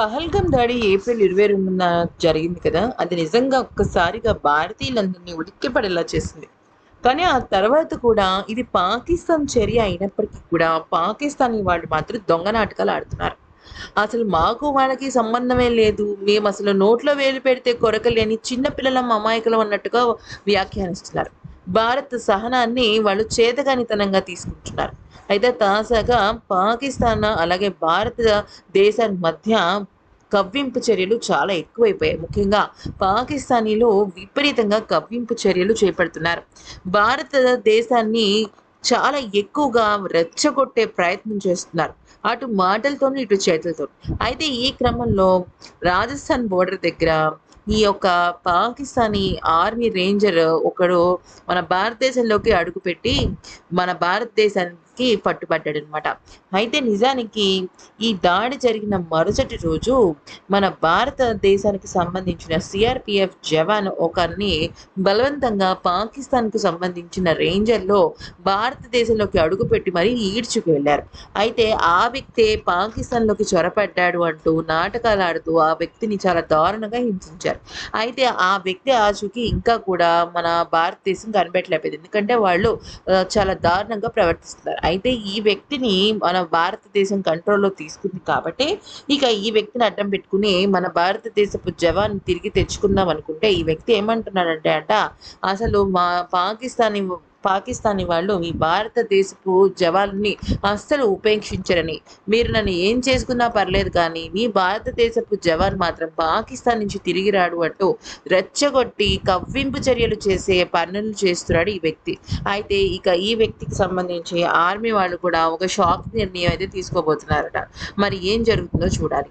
పహల్గం దాడి ఏప్రిల్ ఇరవై రెండున జరిగింది కదా? అది నిజంగా ఒక్కసారిగా భారతీయులందరినీ ఉలిక్కిపడేలా చేసింది. కానీ ఆ తర్వాత కూడా ఇది పాకిస్తాన్ చర్య అయినప్పటికీ కూడా పాకిస్తానీ వాళ్ళు మాత్రం దొంగ నాటకాలు ఆడుతున్నారు. అసలు మాకు వాళ్ళకి సంబంధమే లేదు. మేము అసలు నోట్లో వేలు పెడితే కొరకలేని చిన్నపిల్లల అమాయకులం అన్నట్టుగా వ్యాఖ్యానిస్తున్నారు. భారత్ సహనాన్ని వాళ్ళు చేతగానితనంగా తీసుకుంటున్నారు. అయితే తాజాగా పాకిస్తాన్ అలాగే భారత దేశాల మధ్య కవ్వింపు చర్యలు చాలా ఎక్కువైపోయాయి. ముఖ్యంగా పాకిస్తానీలో విపరీతంగా కవ్వింపు చర్యలు చేపడుతున్నారు. భారతదేశాన్ని చాలా ఎక్కువగా రెచ్చగొట్టే ప్రయత్నం చేస్తున్నారు. అటు మాటలతోనూ ఇటు చేతులతో అయితే ఈ క్రమంలో రాజస్థాన్ బోర్డర్ దగ్గర ఈ యొక్క పాకిస్తానీ ఆర్మీ రేంజర్ ఒకడు మన భారతదేశంలోకి అడుగుపెట్టి మన భారతదేశానికి పట్టుబడ్డాడు అనమాట అయితే నిజానికి ఈ దాడి జరిగిన మరుసటి రోజు మన భారతదేశానికి సంబంధించిన సిఆర్పిఎఫ్ జవాన్ ఒకరిని బలవంతంగా పాకిస్తాన్కు సంబంధించిన రేంజర్లో భారతదేశంలోకి అడుగుపెట్టి మరీ ఈడ్చుకు వెళ్ళారు. అయితే ఆ వ్యక్తే పాకిస్తాన్లోకి చొరపడ్డాడు అంటూ నాటకాలు ఆడుతూ ఆ వ్యక్తిని చాలా దారుణంగా హింసించారు. అయితే ఆ వ్యక్తి ఆచూకి ఇంకా కూడా మన భారతదేశం కనిపెట్టలేకపోయింది ఎందుకంటే వాళ్ళు చాలా దారుణంగా ప్రవర్తిస్తున్నారు. అయితే ఈ వ్యక్తిని మన భారతదేశం కంట్రోల్లో తీసుకుంది కాబట్టి ఇక ఈ వ్యక్తిని అడ్డం పెట్టుకుని మన భారతదేశపు జవాన్ తిరిగి తెచ్చుకుందాం అనుకుంటే ఈ వ్యక్తి ఏమంటున్నాడంటే అంట అసలు మా పాకిస్తానీ పాకిస్తానీ వాళ్ళు మీ భారతదేశపు జవాన్ని అస్సలు ఉపేక్షించరని. మీరు నన్ను ఏం చేసుకున్నా పర్లేదు కానీ మీ భారతదేశపు జవాన్ మాత్రం పాకిస్తాన్ నుంచి తిరిగి రాడు అంటూ రెచ్చగొట్టి కవ్వింపు చర్యలు చేసే పనులు చేస్తున్నాడు ఈ వ్యక్తి. అయితే ఇక ఈ వ్యక్తికి సంబంధించి ఆర్మీ వాళ్ళు కూడా ఒక షాక్ నిర్ణయం అయితే తీసుకోబోతున్నారట. మరి ఏం జరుగుతుందో చూడాలి.